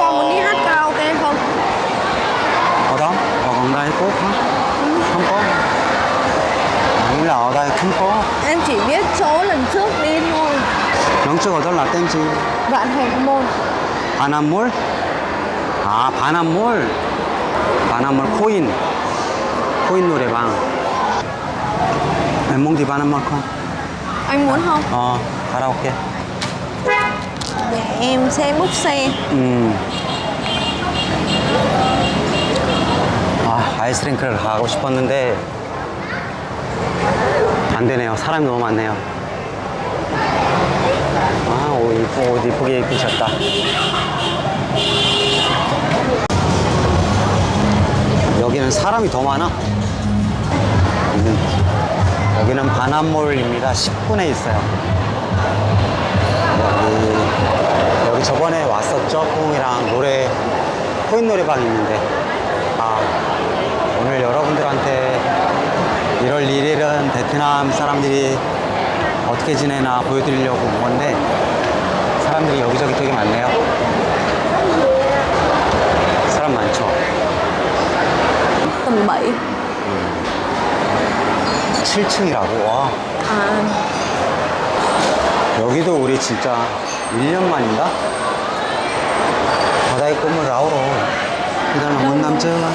Con muốn đi hát karaoke không? ở đó ở gần đây có không không có nghĩ là ở đây không có Em chỉ biết chỗ lần trước đi thôi lần trước ở đó là tên gì Vạn Hạnh Môn 바나몰 아 바나몰 바나몰 코인 코인 노래방 엠몽디 바나몰 콘 Anh muốn không? 어 가 Để em xe bút xe 음. 아, 아이스링크를 가고 싶었는데 안 되네요. 사람이 너무 많네요. 아, 옷, 이쁘, 옷 이쁘게 입으셨다. 여기는 사람이 더 많아. 여기는, 여기는 바나몰입니다. 10분에 있어요. 저번에 왔었죠? 뽕이랑 노래, 코인 노래방 있는데. 아, 오늘 여러분들한테 1월 1일은 베트남 사람들이 어떻게 지내나 보여드리려고 온 건데, 사람들이 여기저기 되게 많네요. 사람 많죠? Tầm 7 7층이라고. 와. À 여기도 우리 진짜 1년 만인가? 못 남자가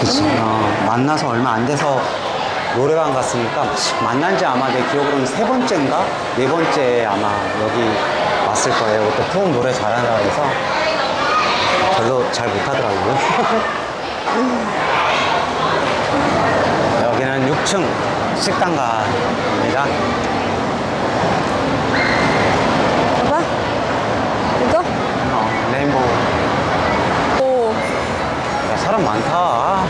그치. 어, 만나서 얼마 안 돼서 노래방 갔으니까 만난 지 아마 내 기억으로는 세 번째인가? 네 번째 아마 여기 왔을 거예요. 또 푸웅 노래 잘한다고 해서 별로 잘 못하더라고요. 여기는 6층 식당가입니다 레인보우 Ồ 야, 사람 많다.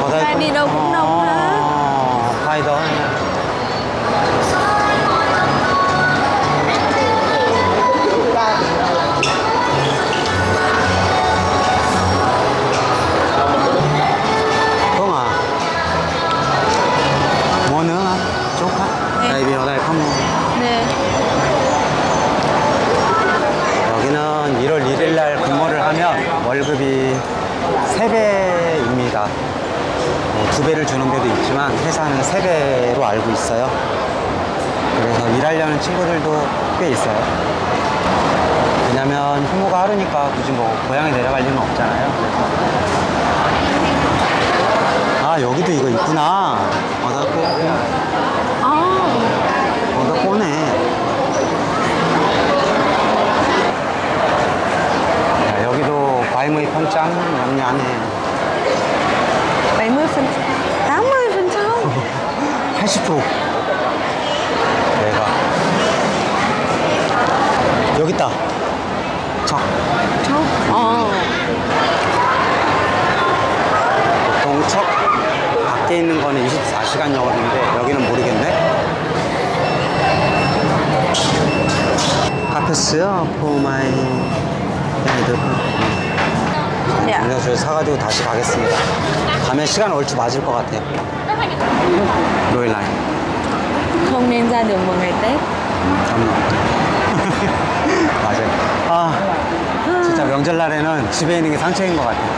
바다에 ha. 어, 두 배를 주는 데도 있지만 회사는 3배로 알고 있어요. 그래서 일하려는 친구들도 꽤 있어요. 왜냐면 휴무가 하루니까 굳이 뭐 고향에 내려갈 일은 없잖아요. 아 여기도 이거 있구나. 바다 꼬 À 바다 꼬네. 야, 여기도 과일무이 평짱 영리하네 80% 내가. 여기 있다. 척 Cháu Ờ 보통 척 밖에 있는 거는 24시간 영업인데 여기는 모르겠네. 카페스요? 포마이 애들 Dạ 음료수 사가지고 다시 가겠습니다. 가면 시간 얼추 맞을 것 같아요 로일라인 Không nên ra đường vào ngày Tết 맞아요. 아, 진짜 명절날에는 집에 있는 게 상처인 것 같아요.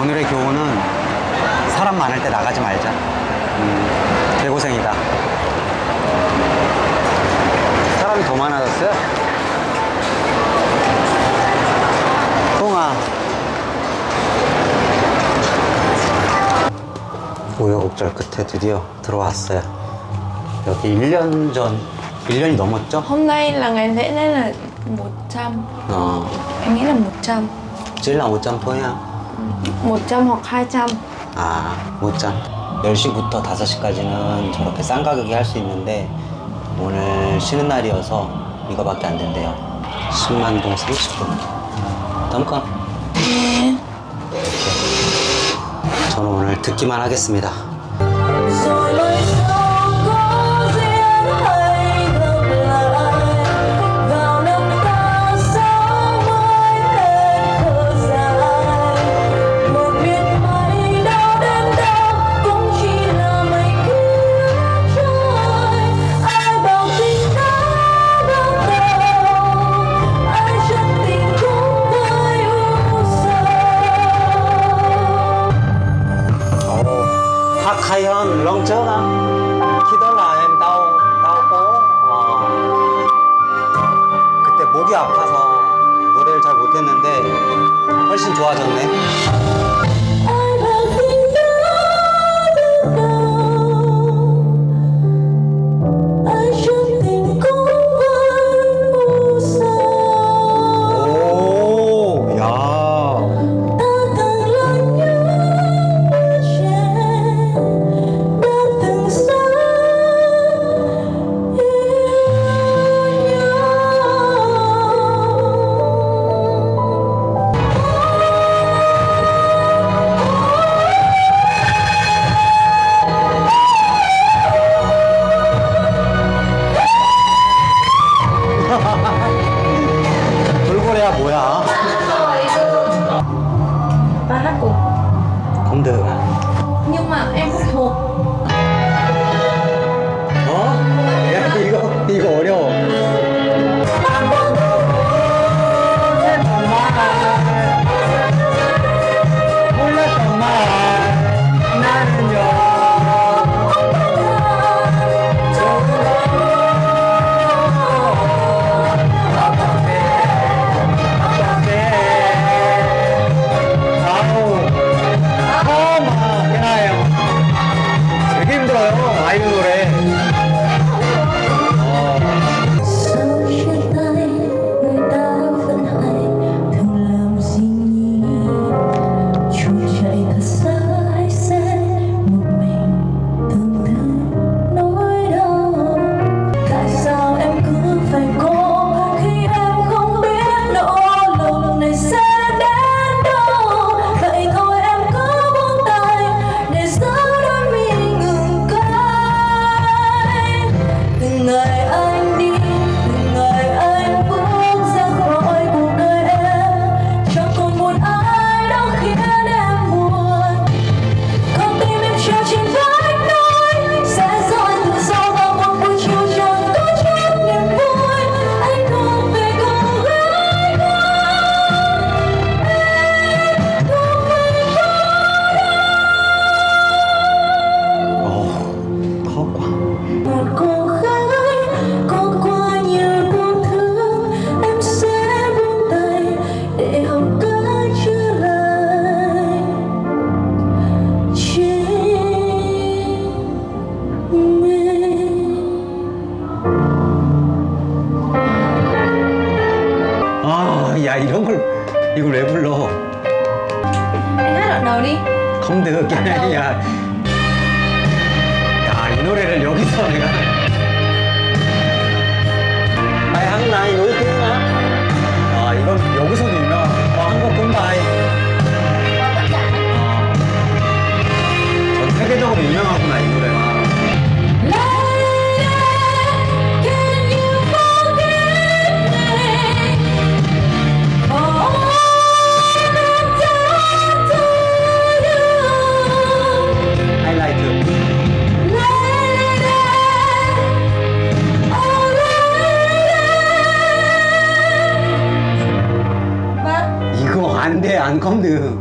오늘의 교훈은 사람 많을 때 나가지 말자. 음, 개고생이다. 사람이 더 많아졌어요? 똥아. 우여곡절 끝에 드디어 들어왔어요. 여기 1년 전, 1년이 넘었죠? Hôm nay là ngày lễ nên là 100 어, Em nghĩ là 100 찔라 5점 포야. 100 hoặc 200 아, 5점. 10시부터 5시까지는 저렇게 싼 가격에 할 수 있는데 오늘 쉬는 날이어서 이거밖에 안 된대요. 10만 동 30분. 덤컨. 저는 오늘 듣기만 하겠습니다. hai hơn lần trước á khi đó là em đau đau có 그때 목이 아파서 노래를 잘 못했는데 훨씬 좋아졌네. 거야 뭐야? 힘들어요. 아이유 노래. 이걸 왜 불러? Anh hát đoạn đầu đi không được cái này là 야, 이 노래를 여기서 내가 aankwam duwen.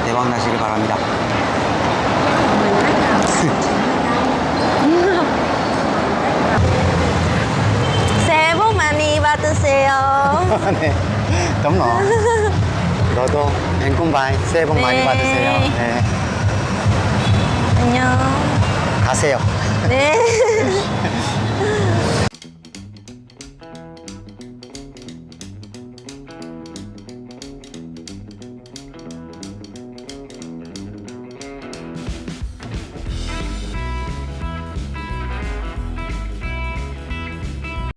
대박 나시길 바랍니다. 새해 복 많이 받으세요. 네. 너무 뭐. 너도 앵꿈바이 새해 복 많이 네. 받으세요. 네. 안녕. 가세요. 네.